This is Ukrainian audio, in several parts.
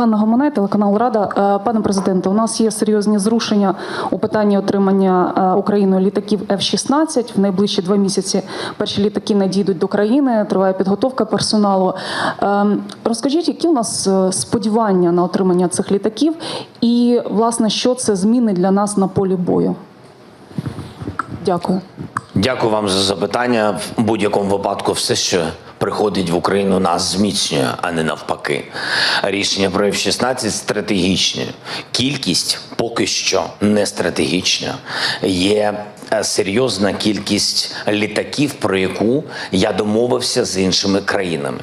Ганна Гомонай, телеканал Рада. Е, Пане президенте, у нас є серйозні зрушення у питанні отримання е, Україною літаків F-16. В найближчі два місяці перші літаки надійдуть до країни. Триває підготовка персоналу. Е, Розкажіть, які у нас е, сподівання на отримання цих літаків, і власне що це зміни для нас на полі бою? Дякую. Дякую вам за запитання. В будь-якому випадку, все, що приходить в Україну, нас зміцнює, а не навпаки. Рішення про F-16 стратегічне. Кількість поки що не стратегічна. Є е, серйозна кількість літаків, про яку я домовився з іншими країнами.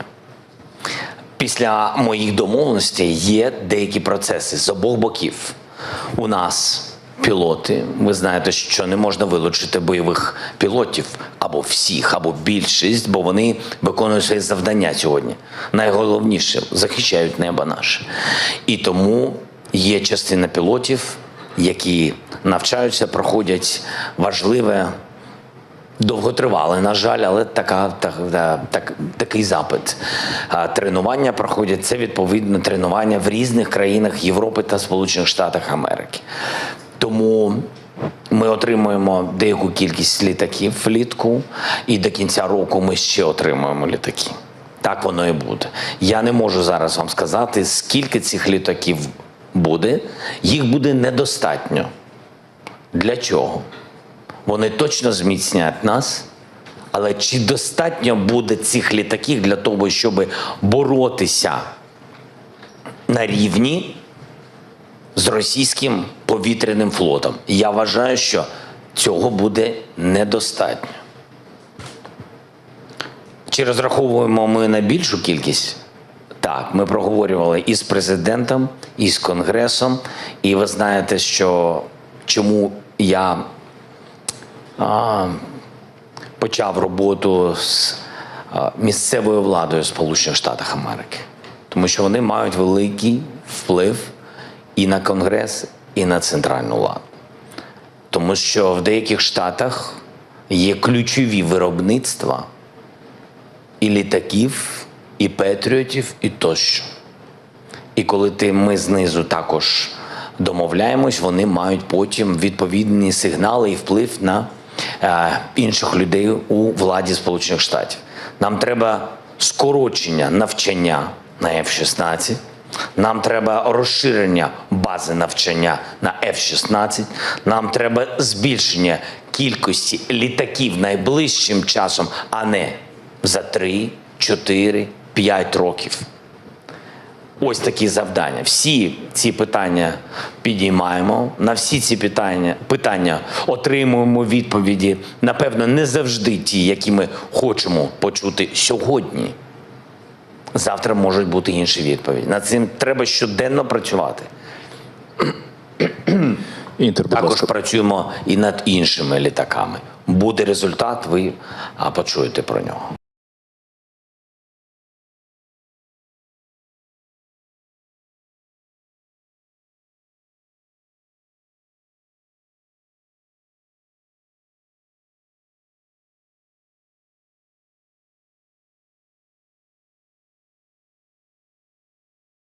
Після моїх домовленостей є деякі процеси з обох боків. У нас пілоти. Ви знаєте, що не можна вилучити бойових пілотів або всіх, або більшість, бо вони виконують свої завдання сьогодні. Найголовніше захищають небо наше. І тому є частина пілотів, які навчаються, проходять важливе Довготривале, на жаль, але така, так, так, такий запит. Тренування проходять це відповідно тренування в різних країнах Європи та Сполучених Штатах Америки. Тому ми отримуємо деяку кількість літаків влітку, і до кінця року ми ще отримуємо літаки. Так воно і буде. Я не можу зараз вам сказати, скільки цих літаків буде. Їх буде недостатньо. Для чого? Вони точно зміцнять нас. Але чи достатньо буде цих літаків для того, щоб боротися на рівні з російським повітряним флотом? Я вважаю, що цього буде недостатньо. Чи розраховуємо ми на більшу кількість? Так, ми проговорювали і з президентом, і з конгресом. І ви знаєте, що чому я а, почав роботу з а, місцевою владою Сполучених Штатів Америки, тому що вони мають великий вплив і на Конгрес, і на центральну владу. Тому що в деяких штатах є ключові виробництва і літаків, і патріотів, і тощо. І коли ти, ми знизу також домовляємось, вони мають потім відповідні сигнали і вплив на е, інших людей у владі Сполучених Штатів. Нам треба скорочення навчання на F-16. Нам треба розширення бази навчання на F-16. Нам треба збільшення кількості літаків найближчим часом, а не за 3, 4, 5 років. Ось такі завдання. Всі ці питання підіймаємо. На всі ці питання, питання отримуємо відповіді. Напевно, не завжди ті, які ми хочемо почути сьогодні. Завтра можуть бути інші відповіді. Над цим треба щоденно працювати. Інтер, Також ласка. працюємо і над іншими літаками. Буде результат, ви почуєте про нього.